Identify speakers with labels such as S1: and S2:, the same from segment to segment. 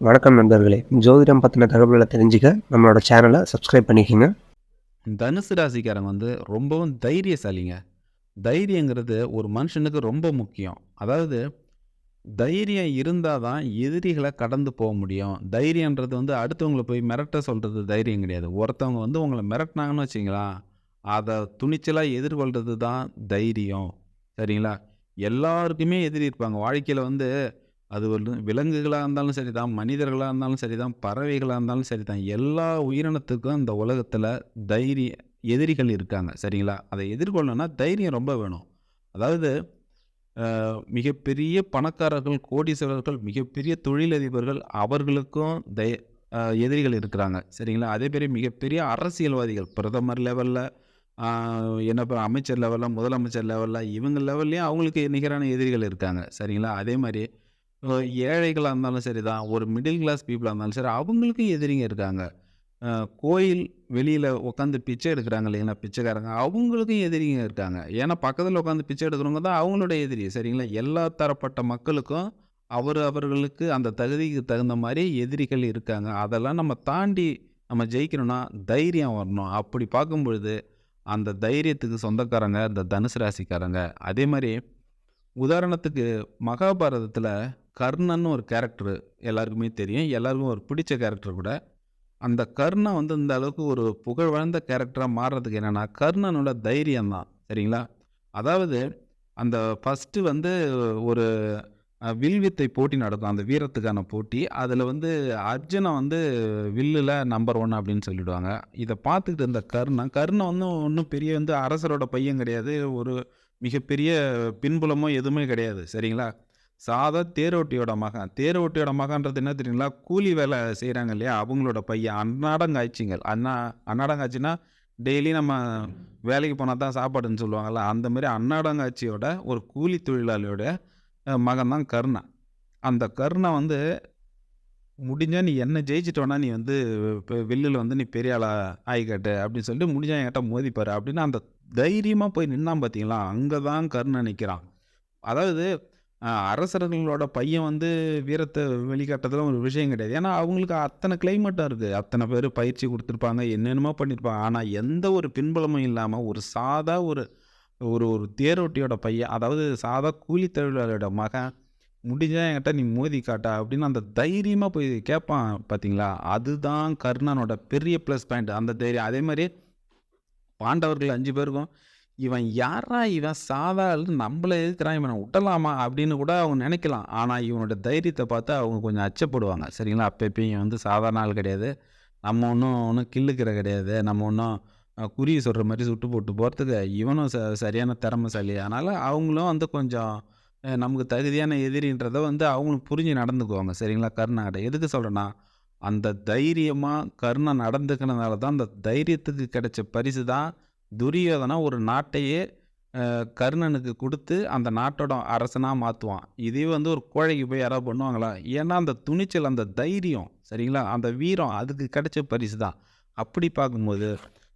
S1: வணக்கம் நண்பர்களே. ஜோதிடம் பற்றின தகவல்களை தெரிஞ்சுக்க நம்மளோட சேனலை சப்ஸ்கிரைப் பண்ணிக்கோங்க.
S2: தனுசு ராசிக்காரங்க வந்து ரொம்பவும் தைரியசாலிங்க. தைரியங்கிறது ஒரு மனுஷனுக்கு ரொம்ப முக்கியம். அதாவது தைரியம் இருந்தால் தான் எதிரிகளை கடந்து போக முடியும். தைரியன்றது வந்து அடுத்தவங்களை போய் மிரட்ட சொல்கிறது தைரியம் கிடையாது. ஒருத்தவங்க வந்து உங்களை மிரட்டினாங்கன்னு வச்சிங்களா அதை துணிச்சலாக எதிர்கொள்கிறது தான் தைரியம். சரிங்களா? எல்லாருக்குமே எதிரி இருப்பாங்க. வாழ்க்கையில் வந்து அது வந்து விலங்குகளாக இருந்தாலும் சரி தான் மனிதர்களாக இருந்தாலும் சரி தான் பறவைகளாக இருந்தாலும் சரி தான் எல்லா உயிரினத்துக்கும் இந்த உலகத்தில் தைரிய எதிரிகள் இருக்காங்க சரிங்களா? அதை எதிர்கொள்ளணும்னா தைரியம் ரொம்ப வேணும். அதாவது மிகப்பெரிய பணக்காரர்கள் கோடீஸ்வரர்கள் மிகப்பெரிய தொழிலதிபர்கள் அவர்களுக்கும் தை எதிரிகள் இருக்கிறாங்க சரிங்களா? அதே மாதிரி மிகப்பெரிய அரசியல்வாதிகள் பிரதமர் லெவலில் என்ன அமைச்சர் லெவலில் முதலமைச்சர் லெவலில் இவங்க லெவல்லையும் அவங்களுக்கு நிகரான எதிரிகள் இருக்காங்க சரிங்களா? அதே மாதிரி ஏழைகளாக இருந்தாலும் சரி தான் ஒரு மிடில் கிளாஸ் பீப்புளாக இருந்தாலும் சரி அவங்களுக்கும் எதிரிங்க இருக்காங்க. கோயில் வெளியில் உட்காந்து பிச்சை எடுக்கிறாங்க இல்லைங்களா பிச்சைக்காரங்க அவங்களுக்கும் எதிரிங்க இருக்காங்க. ஏன்னா பக்கத்தில் உட்காந்து பிச்சை எடுக்கிறவங்க தான் அவங்களோட எதிரி சரிங்களா? எல்லா தரப்பட்ட மக்களுக்கும் அவர் அவர்களுக்கு அந்த தகுதிக்கு தகுந்த மாதிரி எதிரிகள் இருக்காங்க. அதெல்லாம் நம்ம தாண்டி நம்ம ஜெயிக்கணும்னா தைரியம் வரணும். அப்படி பார்க்கும் பொழுது அந்த தைரியத்துக்கு சொந்தக்காரங்க இந்த தனுசு ராசிக்காரங்க. அதே மாதிரி உதாரணத்துக்கு மகாபாரதத்தில் கர்ணன்னு ஒரு கேரக்டர் எல்லாருக்குமே தெரியும். எல்லாருக்கும் ஒரு பிடிச்ச கேரக்டர் கூட. அந்த கர்ணன் வந்து இந்த அளவுக்கு ஒரு புகழ் வாழ்ந்த கேரக்டராக மாறுறதுக்கு என்னென்னா கர்ணனோட தைரியம் தான். சரிங்களா? அதாவது அந்த ஃபஸ்ட்டு வந்து ஒரு வில்வித்தை போட்டி நடக்கும். அந்த வீரத்துக்கான போட்டி. அதில் வந்து அர்ஜுனை வந்து வில்லில் நம்பர் ஒன் அப்படின்னு சொல்லிவிடுவாங்க இதை பார்த்துக்கிட்டு இருந்த கர்ணன் கர்ணன் வந்து ஒன்றும் பெரிய வந்து அரசரோட பையன் கிடையாது. ஒரு மிகப்பெரிய பின்புலமோ எதுவுமே கிடையாது. சரிங்களா? சாதா தேரோட்டியோட மகன். தேரோட்டியோட மகன்றது என்ன தெரியுங்களா? கூலி வேலை செய்கிறாங்க இல்லையா? அவங்களோட பையன். அன்னாடங்காய்ச்சிங்கள் அண்ணா அன்னாடங்காய்ச்சின்னா டெய்லி நம்ம வேலைக்கு போனால் தான் சாப்பாடுன்னு சொல்லுவாங்கள்ல அந்த மாதிரி அன்னாடங்காட்சியோட ஒரு கூலி தொழிலாளியோட மகன் தான் கருணா. அந்த கருணை வந்து முடிஞ்சால் நீ என்ன ஜெயிச்சிட்டோன்னா நீ வந்து இப்போ வெளியில் வந்து நீ பெரிய ஆளாக ஆகிக்கட்டு அப்படின்னு சொல்லிட்டு முடிஞ்சால் என்கிட்ட மோதிப்பார் அப்படின்னு அந்த தைரியமாக போய் நின்னான் பார்த்தீங்களா அங்கே தான் கருணை நிற்கிறான் அதாவது அரசர்களோட பையன் வந்து வீரத்தை வெளிக்காட்டுறதுல ஒரு விஷயம் கிடையாது. ஏன்னா அவங்களுக்கு அத்தனை கிளைமேட்டாக இருக்குது. அத்தனை பேர் பயிற்சி கொடுத்துருப்பாங்க என்னென்னமோ பண்ணியிருப்பாங்க ஆனால் எந்த ஒரு பின்பலமும் இல்லாமல் ஒரு சாதா ஒரு ஒரு ஒரு தேரோட்டியோட பையன் அதாவது சாதா கூலி தொழிலாளியோட மகன் முடிஞ்சால் என்கிட்ட நீ மோதி காட்டா அப்படின்னு அந்த தைரியமாக போய் கேட்பான் பார்த்தீங்களா அதுதான் கர்ணனோட பெரிய ப்ளஸ் பாயிண்ட் அந்த தைரியம். அதே மாதிரி பாண்டவர்கள் அஞ்சு பேருக்கும் இவன் யாரா இவன் சாதா நம்மளை நம்மள எதிர்க்கிறான் இவனை விட்டலாமா அப்படின்னு கூட அவங்க நினைக்கலாம். ஆனால் இவனோட தைரியத்தை பார்த்து அவங்க கொஞ்சம் அச்சப்படுவாங்க. சரிங்களா? அப்போ வந்து சாதாரண ஆள் கிடையாது. நம்ம ஒன்றும் ஒன்றும் கிள்ளுக்கிற கிடையாது. நம்ம ஒன்றும் குறி சொல்கிற மாதிரி சுட்டு போட்டு போகிறதுக்கு இவனும் ச சரியான திறமைசாலி. அதனால் அவங்களும் வந்து கொஞ்சம் நமக்கு தகுதியான எதிரின்றதை வந்து அவங்களும் புரிஞ்சு நடந்துக்குவாங்க. சரிங்களா? கர்ணாகிட்ட எதுக்கு சொல்கிறேன்னா அந்த தைரியமாக கர்ணன் நடந்துக்கிறதுனால தான் அந்த தைரியத்துக்கு கிடைச்ச பரிசு தான் துரியோதனா ஒரு நாட்டையே கர்ணனுக்கு கொடுத்து அந்த நாட்டோட அரசனாக மாற்றுவான் இதே வந்து ஒரு கோழைக்கு போய் யாராவது பண்ணுவாங்களா? ஏன்னா அந்த துணிச்சல் அந்த தைரியம் சரிங்களா? அந்த வீரம் அதுக்கு கிடைச்ச பரிசு தான். அப்படி பார்க்கும்போது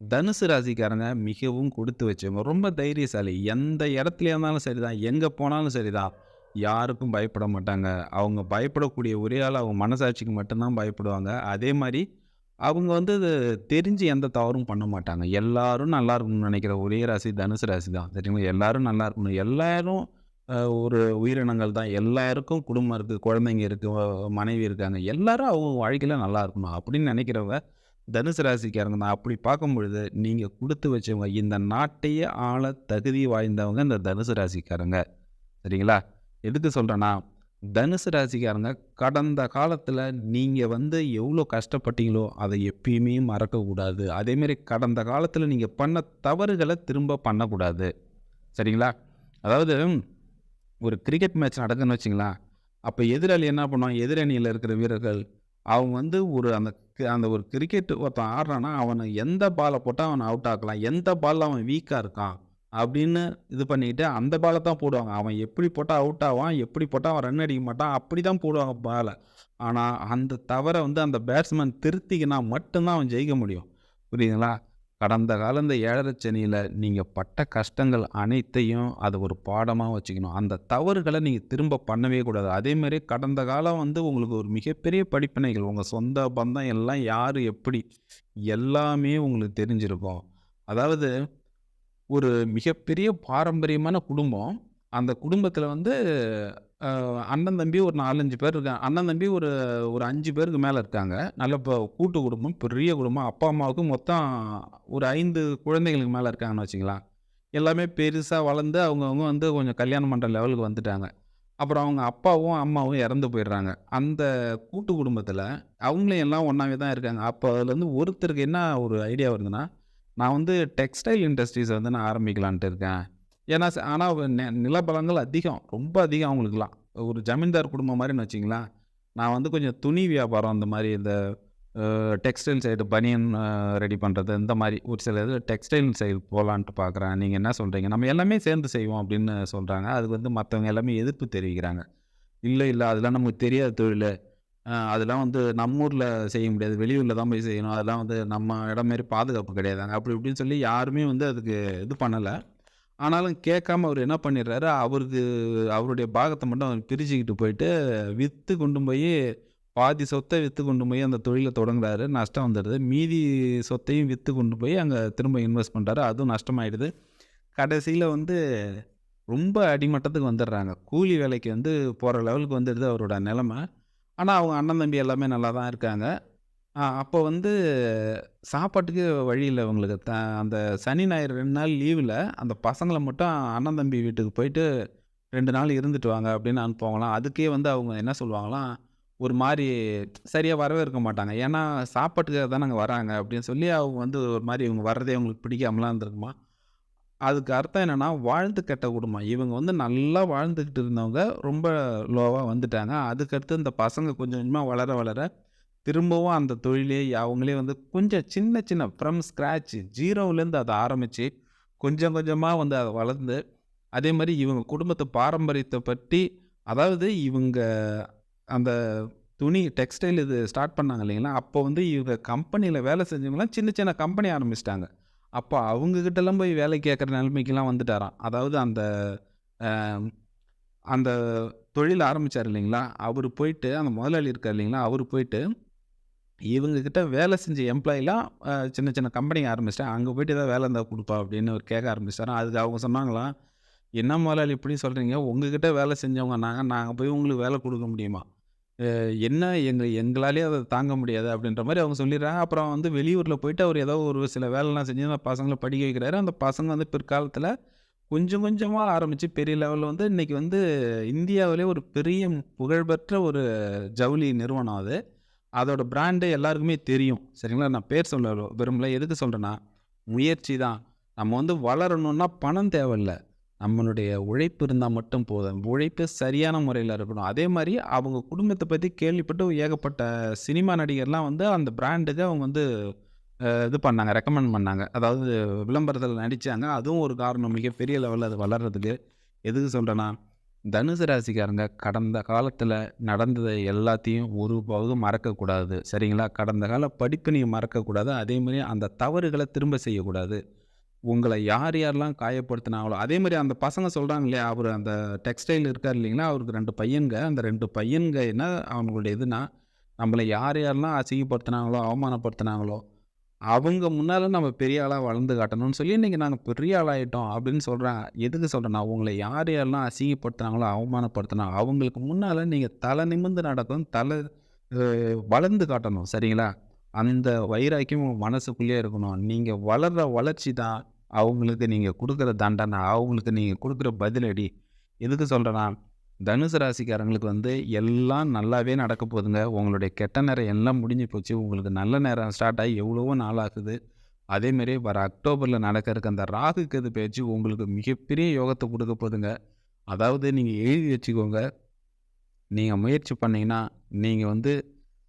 S2: தனுசு ராசிக்காரங்க மிகவும் கொடுத்து வச்சவங்க ரொம்ப தைரியசாலி. எந்த இடத்துல இருந்தாலும் சரிதான். எங்கே போனாலும் சரிதான். யாருக்கும் பயப்பட மாட்டாங்க. அவங்க பயப்படக்கூடிய ஒரே ஆள் அவங்க மனசாட்சிக்கு மட்டும்தான் பயப்படுவாங்க. அதே மாதிரி அவங்க வந்து அது தெரிஞ்சு எந்த தவறும் பண்ண மாட்டாங்க. எல்லாரும் நல்லா இருக்கணும்னு நினைக்கிற ஒரே ராசி தனுசு ராசி தான். சரிங்களா எல்லாரும் நல்லா இருக்கணும். எல்லாரும் ஒரு உயிரினங்கள் தான். எல்லாருக்கும் குடும்பம் இருக்குது குழந்தைங்க இருக்குது மனைவி இருக்காங்க. எல்லாரும் அவங்க வாழ்க்கையில் நல்லா இருக்கணும் அப்படின்னு நினைக்கிறவங்க தனுசு ராசிக்காரங்க தான் அப்படி பார்க்கும் பொழுது நீங்கள் கொடுத்து வச்சவங்க இந்த நாட்டையே ஆள தகுதி வாய்ந்தவங்க இந்த தனுசு ராசிக்காரங்க. சரிங்களா? எதுக்கு சொல்கிறேன்னா தனுசு ராசிக்காரங்க கடந்த காலத்தில் நீங்கள் வந்து எவ்வளோ கஷ்டப்பட்டீங்களோ அதை எப்பயுமே மறக்கக்கூடாது. அதேமாரி கடந்த காலத்தில் நீங்கள் பண்ண தவறுகளை திரும்ப பண்ணக்கூடாது. சரிங்களா? அதாவது ஒரு கிரிக்கெட் மேட்ச் நடக்குதுன்னு வச்சிங்களா அப்போ எதிராளி என்ன பண்ணுவான்? எதிரணியில் இருக்கிற வீரர்கள் அவன் வந்து ஒரு அந்த அந்த ஒரு கிரிக்கெட் ஒருத்தன் ஆடுறான்னா அவனை எந்த பாலை போட்டால் அவனை அவுட் ஆக்கலாம். எந்த பாலில் அவன் வீக்காக இருக்கான்? அப்படின்னு இது பண்ணிக்கிட்டு அந்த பாலை தான் போடுவாங்க. அவன் எப்படி போட்டால் அவுட் ஆவான் எப்படி போட்டால் அவன் ரன் அடிக்க மாட்டான் அப்படி தான் போடுவாங்க பாலை ஆனால் அந்த தவறை வந்து அந்த பேட்ஸ்மேன் திருத்திக்கினா மட்டும்தான் அவன் ஜெயிக்க முடியும். புரியுதுங்களா? கடந்த கால இந்த ஏழரை சனியில் நீங்கள் பட்ட கஷ்டங்கள் அனைத்தையும் அதை ஒரு பாடமாக வச்சுக்கணும். அந்த தவறுகளை நீங்கள் திரும்ப பண்ணவே கூடாது. அதேமாதிரி கடந்த காலம் வந்து உங்களுக்கு ஒரு மிகப்பெரிய படிப்பினைகள் உங்கள் சொந்த பந்தம் எல்லாம் யார் எப்படி எல்லாமே உங்களுக்கு தெரிஞ்சிருக்கும். அதாவது ஒரு மிகப்பெரிய பாரம்பரியமான குடும்பம். அந்த குடும்பத்தில் வந்து அண்ணன் தம்பி ஒரு நாலஞ்சு பேர் இருக்காங்க. அண்ணன் தம்பி ஒரு ஒரு அஞ்சு பேருக்கு மேலே இருக்காங்க. நல்ல இப்போ கூட்டு குடும்பம் பெரிய குடும்பம். அப்பா அம்மாவுக்கு மொத்தம் ஒரு ஐந்து குழந்தைகளுக்கு மேலே இருக்காங்கன்னு வச்சுக்கலாம். எல்லாமே பெருசாக வளர்ந்து அவங்கவுங்க வந்து கொஞ்சம் கல்யாணம் பண்ணுற லெவலுக்கு வந்துட்டாங்க. அப்புறம் அவங்க அப்பாவும் அம்மாவும் இறந்து போயிடுறாங்க. அந்த கூட்டு குடும்பத்தில் அவங்களும் எல்லாம் ஒன்றாவே தான் இருக்காங்க. அப்போ அதுலேருந்து ஒருத்தருக்கு என்ன ஒரு ஐடியா வருதுன்னா நான் வந்து டெக்ஸ்டைல் இண்டஸ்ட்ரீஸ் வந்து நான் ஆரம்பிக்கலான்ட்டு இருக்கேன். ஏன்னா ஆனால் நிலபலங்கள் அதிகம் ரொம்ப அதிகம் அவங்களுக்குலாம் ஒரு ஜமீன்தார் குடும்பம் மாதிரின்னு வச்சிங்களேன் நான் வந்து கொஞ்சம் துணி வியாபாரம் அந்த மாதிரி இந்த டெக்ஸ்டைல் சைடு பனியன் ரெடி பண்ணுறது இந்த மாதிரி ஒரு சில இது டெக்ஸ்டைல் சைடு போகலான்ட்டு பார்க்குறேன். நீங்கள் என்ன சொல்கிறீங்க நம்ம எல்லாமே சேர்ந்து செய்வோம் அப்படின்னு சொல்கிறாங்க அதுக்கு வந்து மற்றவங்க எல்லாமே எதிர்ப்பு தெரிவிக்கிறாங்க. இல்லை இல்லை அதெல்லாம் நமக்கு தெரியாத தொழில். அதெல்லாம் வந்து நம்ம ஊரில் செய்ய முடியாது. வெளியூரில் தான் போய் செய்யணும். அதெல்லாம் வந்து நம்ம இடம் மாரி பாதுகாப்பு கிடையாதாங்க அப்படி இப்படின்னு சொல்லி யாருமே வந்து அதுக்கு இது பண்ணலை. ஆனாலும் கேட்காம அவர் என்ன பண்ணிடுறாரு? அவருக்கு அவருடைய பாகத்தை மட்டும் அவர் பிரிச்சுக்கிட்டு போயிட்டு விற்று கொண்டு போய் பாதி சொத்தை விற்று கொண்டு போய் அந்த தொழிலை தொடங்குறாரு. நஷ்டம் வந்துடுது. மீதி சொத்தையும் விற்று கொண்டு போய் அங்கே திரும்ப இன்வெஸ்ட் பண்ணுறாரு அதுவும் நஷ்டமாயிடுது. கடைசியில் வந்து ரொம்ப அடிமட்டத்துக்கு வந்துடுறாங்க. கூலி வேலைக்கு வந்து போகிற லெவலுக்கு வந்துடுது அவரோட நிலமை. ஆனால் அவங்க அண்ணன் தம்பி எல்லாமே நல்லா தான் இருக்காங்க. அப்போ வந்து சாப்பாட்டுக்கு வழி இல்லை அவங்களுக்கு த அந்த சனி ஞாயிறு ரெண்டு நாள் லீவில் அந்த பசங்களை மட்டும் அண்ணன் தம்பி வீட்டுக்கு போயிட்டு ரெண்டு நாள் இருந்துட்டு வாங்க அப்படின்னு அனுப்புவாங்களாம். அதுக்கே வந்து அவங்க என்ன சொல்லுவாங்களாம் ஒரு மாதிரி சரியாக வரவே இருக்க மாட்டாங்க. ஏன்னா சாப்பாட்டுக்காக தான் நாங்கள் வராங்க அப்படின்னு சொல்லி அவங்க வந்து ஒரு மாதிரி இவங்க வர்றதே அவங்களுக்கு பிடிக்காமலாம் இருந்திருக்குமா? அதுக்கு அர்த்தம் என்னென்னா வாழ்ந்து கெட்ட குடும்பம். இவங்க வந்து நல்லா வாழ்ந்துக்கிட்டு இருந்தவங்க ரொம்ப லோவாக வந்துட்டாங்க. அதுக்கடுத்து இந்த பசங்க கொஞ்சம் கொஞ்சமாக வளர வளர திரும்பவும் அந்த தொழிலே அவங்களே வந்து கொஞ்சம் சின்ன சின்ன ஃப்ரம் ஸ்க்ராட்ச் ஜீரோவிலேருந்து அதை ஆரம்பித்து கொஞ்சம் கொஞ்சமாக வந்து அதை வளர்ந்து அதே மாதிரி இவங்க குடும்பத்து பாரம்பரியத்தை பற்றி அதாவது இவங்க அந்த துணி டெக்ஸ்டைல் இது ஸ்டார்ட் பண்ணாங்க இல்லைங்களா? அப்போ வந்து இவங்க கம்பெனியில் வேலை செஞ்சவங்களாம் சின்ன சின்ன கம்பெனி ஆரம்பிச்சிட்டாங்க. அப்போ அவங்கக்கிட்டலாம் போய் வேலை கேட்குற நிலைமைக்கெல்லாம் வந்துட்டாராம். அதாவது அந்த அந்த தொழில் ஆரம்பித்தார் இல்லைங்களா? அவர் போயிட்டு அந்த முதலாளி இருக்கார் இல்லைங்களா? அவர் போயிட்டு இவங்கக்கிட்ட வேலை செஞ்ச எம்ப்ளாயிலாம் சின்ன சின்ன கம்பெனி ஆரம்பிச்சிட்டேன். அங்கே போயிட்டு ஏதாவது வேலை இருந்தால் கொடுப்பா அப்படின்னு அவர் கேட்க ஆரம்பிச்சிட்டாராம் அதுக்கு அவங்க சொன்னாங்களாம் என்ன முதலாளி இப்படி சொல்கிறீங்க உங்ககிட்ட வேலை செஞ்சவங்க நாங்கள் நாங்கள் போய் உங்களுக்கு வேலை கொடுக்க முடியுமா? என்ன எங்கள் எங்களாலேயே அதை தாங்க முடியாது அப்படின்ற மாதிரி அவங்க சொல்லிடுறாங்க. அப்புறம் வந்து வெளியூரில் போயிட்டு அவர் ஏதோ ஒரு சில வேலைலாம் செஞ்சு அந்த பசங்களை படிக்க வைக்கிறாரு. அந்த பசங்க வந்து பிற்காலத்தில் கொஞ்சம் கொஞ்சமாக ஆரம்பித்து பெரிய லெவலில் வந்து இன்றைக்கி வந்து இந்தியாவிலே ஒரு பெரிய புகழ்பெற்ற ஒரு ஜவுளி நிறுவனம் அது. அதோட பிராண்டு எல்லாருக்குமே தெரியும். சரிங்களா? நான் பேர் சொல்ல விரும்பல. எதுக்கு சொல்கிறேன்னா முயற்சி தான். நம்ம வந்து வளரணும்னா பணம் தேவையில்லை. நம்மளுடைய உழைப்பு இருந்தால் மட்டும் போதும். உழைப்பு சரியான முறையில் இருக்கணும். அதே மாதிரி அவங்க குடும்பத்தை பற்றி கேள்விப்பட்டு ஏகப்பட்ட சினிமா நடிகர்லாம் வந்து அந்த பிராண்டுக்கு அவங்க வந்து இது பண்ணாங்க ரெக்கமெண்ட் பண்ணாங்க. அதாவது விளம்பரத்தில் நடித்தாங்க அதுவும் ஒரு காரணம். மிகப்பெரிய லெவலில் அது வளர்கிறதுக்கு எதுக்கு சொல்கிறேன்னா தனுசு ராசிக்காரங்க கடந்த காலத்தில் நடந்ததை எல்லாத்தையும் ஒரு பகுதி மறக்கக்கூடாது. சரிங்களா? கடந்த கால படிப்பினையை மறக்கக்கூடாது. அதே மாதிரி அந்த தவறுகளை திரும்ப செய்யக்கூடாது. உங்களை யார் யாரெல்லாம் காயப்படுத்தினாங்களோ அதே மாதிரி அந்த பசங்க சொல்கிறாங்க இல்லையா அவர் அந்த டெக்ஸ்டைல் இருக்கார் இல்லைங்களா அவருக்கு ரெண்டு பையன்க அந்த ரெண்டு பையன்க என்ன அவங்களுடைய இதுனா நம்மளை யார் யாரெல்லாம் அசிங்கப்படுத்தினாங்களோ அவமானப்படுத்தினாங்களோ அவங்க முன்னால் நம்ம பெரிய ஆளாக வளர்ந்து காட்டணும்னு சொல்லி இன்றைக்கி நாங்கள் பெரிய ஆளாகிட்டோம் அப்படின்னு சொல்கிறாங்க எதுக்கு சொல்கிறேன்னா உங்களை யார் யாரெல்லாம் அசிங்கப்படுத்தினாங்களோ அவமானப்படுத்தினா அவங்களுக்கு முன்னால் நீங்கள் தலை நிமிர்ந்து நடக்கணும் தலை வளர்ந்து காட்டணும் சரிங்களா? அந்த வைராக்கியம் உங்கள் மனசுக்குள்ளேயே இருக்கணும். நீங்கள் வளர்கிற வளர்ச்சி தான் அவங்களுக்கு நீங்கள் கொடுக்குற தண்டனை அவங்களுக்கு நீங்கள் கொடுக்குற பதிலடி எதுக்கு சொல்கிறேன்னா தனுசு ராசிக்காரங்களுக்கு வந்து எல்லாம் நல்லாவே நடக்க போகுதுங்க. உங்களுடைய கெட்ட நேரம் எல்லாம் முடிஞ்சு போச்சு. உங்களுக்கு நல்ல நேரம் ஸ்டார்ட் ஆகி எவ்வளவோ நாள் ஆகுது. அதேமாரி வர அக்டோபரில் நடக்கிறதுக்கு அந்த ராகு கேது பேச்சு உங்களுக்கு மிகப்பெரிய யோகத்தை கொடுக்க போதுங்க அதாவது நீங்கள் எழுதி வச்சுக்கோங்க. நீங்கள் முயற்சி பண்ணிங்கன்னா நீங்கள் வந்து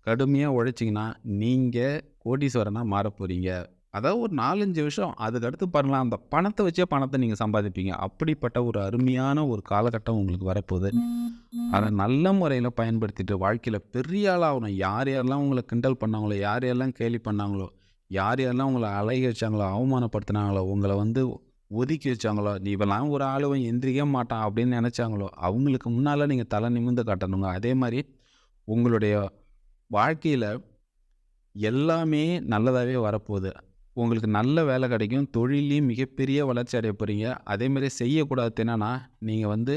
S2: கடுமையாக உழைச்சிங்கன்னா நீங்கள் கோடீஸ்வரனாக மாற போகிறீங்க அதாவது ஒரு நாலஞ்சு விஷயம் அதுக்கடுத்து பண்ணலாம் அந்த பணத்தை வச்சே பணத்தை நீங்கள் சம்பாதிப்பீங்க. அப்படிப்பட்ட ஒரு அருமையான ஒரு காலகட்டம் உங்களுக்கு வரப்போகுது. அதை நல்ல முறையில் பயன்படுத்திட்டு வாழ்க்கையில் பெரிய ஆளாகணும் யார் யாரெல்லாம் உங்களை கிண்டல் பண்ணாங்களோ யார் யாரெல்லாம் கேலி பண்ணாங்களோ யார் யாரெல்லாம் உங்களை அலைய வச்சாங்களோ அவமானப்படுத்தினாங்களோ உங்களை வந்து ஒதுக்கி வச்சாங்களோ நீ இவெல்லாம் ஒரு ஆளுவன் எந்திரிக்க மாட்டான் அப்படின்னு நினச்சாங்களோ அவங்களுக்கு முன்னால் நீங்கள் தலை நிமிர்ந்து காட்டணுங்க. அதே மாதிரி உங்களுடைய வாழ்க்கையில் எல்லாமே நல்லதாகவே வரப்போகுது. உங்களுக்கு நல்ல வேலை கிடைக்கும். தொழிலையும் மிகப்பெரிய வளர்ச்சி அடைய போகிறீங்க அதேமாதிரி செய்யக்கூடாது என்னென்னா நீங்கள் வந்து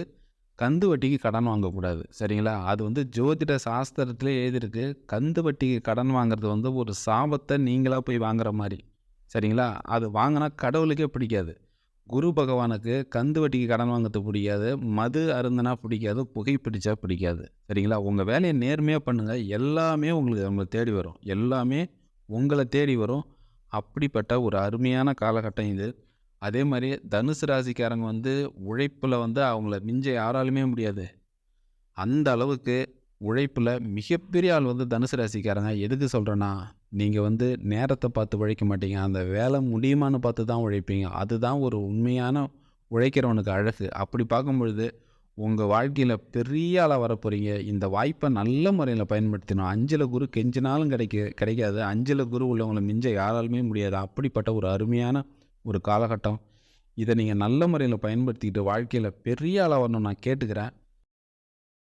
S2: கந்து வட்டிக்கு கடன் வாங்கக்கூடாது. சரிங்களா? அது வந்து ஜோதிட சாஸ்திரத்திலே எழுதியிருக்கு. கந்து வட்டிக்கு கடன் வாங்குறது வந்து ஒரு சாபத்தை நீங்களாக போய் வாங்குற மாதிரி. சரிங்களா? அது வாங்கினா கடவுளுக்கே பிடிக்காது. குரு பகவானுக்கு கந்து வட்டிக்கு கடன் வாங்குறது பிடிக்காது. மது அருந்தனா பிடிக்காது. புகை பிடிச்சா பிடிக்காது. சரிங்களா? உங்கள் வேலையை நேர்மையாக பண்ணுங்கள் எல்லாமே உங்களுக்கு நம்மளை தேடி வரும். எல்லாமே உங்களை தேடி வரும். அப்படிப்பட்ட ஒரு அருமையான காலகட்டம் இது. அதே மாதிரி தனுசு ராசிக்காரங்க வந்து உழைப்பில் வந்து அவங்கள மிஞ்ச யாராலுமே முடியாது. அந்த அளவுக்கு உழைப்பில் மிகப்பெரிய ஆள் வந்து தனுசு ராசிக்காரங்க. எதுக்கு சொல்கிறேன்னா நீங்கள் வந்து நேரத்தை பார்த்து உழைக்க மாட்டீங்க. அந்த வேலை முடியுமான்னு பார்த்து தான் உழைப்பீங்க. அதுதான் ஒரு உண்மையான உழைக்கிறவனுக்கு அழகு. அப்படி பார்க்கும் பொழுது உங்கள் வாழ்க்கையில் பெரிய ஆளாக வர போகிறீங்க இந்த வாய்ப்பை நல்ல முறையில் பயன்படுத்தணும் அஞ்சல குரு கெஞ்சினாலும் கிடைக்க கிடைக்காது. அஞ்சல குரு உள்ளவங்களை மிஞ்ச யாராலுமே முடியாது. அப்படிப்பட்ட ஒரு அருமையான ஒரு காலகட்டம். இதை நீங்கள் நல்ல முறையில் பயன்படுத்திக்கிட்டு வாழ்க்கையில் பெரிய ஆளாக வரணும் நான் கேட்டுக்கிறேன்.